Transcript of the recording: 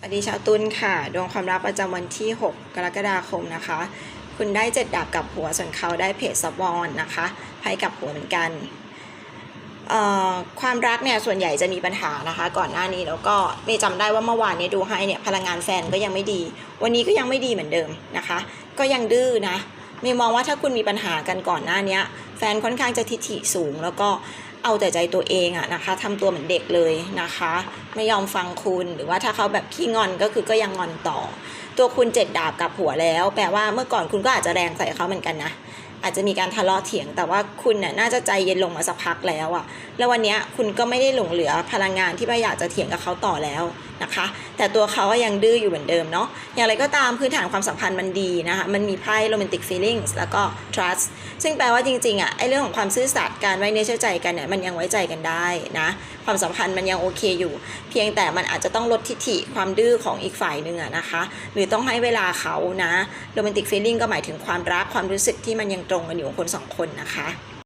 สวัสดีชาวตุลค่ะ ดวงความรักประจำวันที่ 6 กรกฎาคมนะคะ คุณได้เจ็ดดาบกับหัวส่วนเขาได้เพจซับอลนะคะไพ่กับหัวเหมือนกันเอ่อความรักเนี่ยส่วนใหญ่จะมีปัญหานะคะ ก่อนหน้านี้แล้วก็เมย์จำได้ว่าเมื่อวานเนี้ดูให้เนี่ยพลังงานแฟนก็ยังไม่ดี วันนี้ก็ยังไม่ดีเหมือนเดิมนะคะ ก็ยังดื้อนะเมย์มองว่าถ้าคุณมีปัญหากันก่อนหน้านี้แฟนค่อนข้างจะทิฐิสูงแล้วก็ เอาแต่ใจตัวเองอะนะคะทำตัวเหมือนเด็กเลยนะคะ ไม่ยอมฟังคุณหรือว่าถ้าเขาแบบขี้งอนก็คือก็ยังงอนต่อ ตัวคุณเจ็ดดาบกับหัวแล้ว แปลว่าเมื่อก่อนคุณก็อาจจะแรงใส่เขาเหมือนกันนะอาจจะมีการทะเลาะเถียง แต่ว่าคุณน่ะน่าจะใจเย็นลงมาสักพักแล้วอะแล้ววันนี้คุณก็ไม่ได้หลงเหลือพลังงานที่ว่าอยากจะเถียงกับเขาต่อแล้วนะคะ แต่ตัวเขาก็ยังดื้ออยู่เหมือนเดิมเนาะอย่างไรก็ตามพื้นฐานความสัมพันธ์มันดีนะคะ มันมีไพ่ romantic feelings แล้วก็ trust ซึ่งแปลว่าจริงๆอะไอเรื่องของความซื่อสัตย์การไว้เนื้อเชื่อใจกันเนี่ยมันยังไว้ใจกันได้นะความสัมพันธ์มันยังโอเคอยู่ เพียงแต่มันอาจจะต้องลดทิฐิความดื้อของอีกฝ่ายหนึ่งอะนะคะ หรือต้องให้เวลาเขานะโรแมนติกฟีลลิ่งก็หมายถึงความรักความรู้สึกที่มันยังตรงกันอยู่ของคนสองคนนะคะ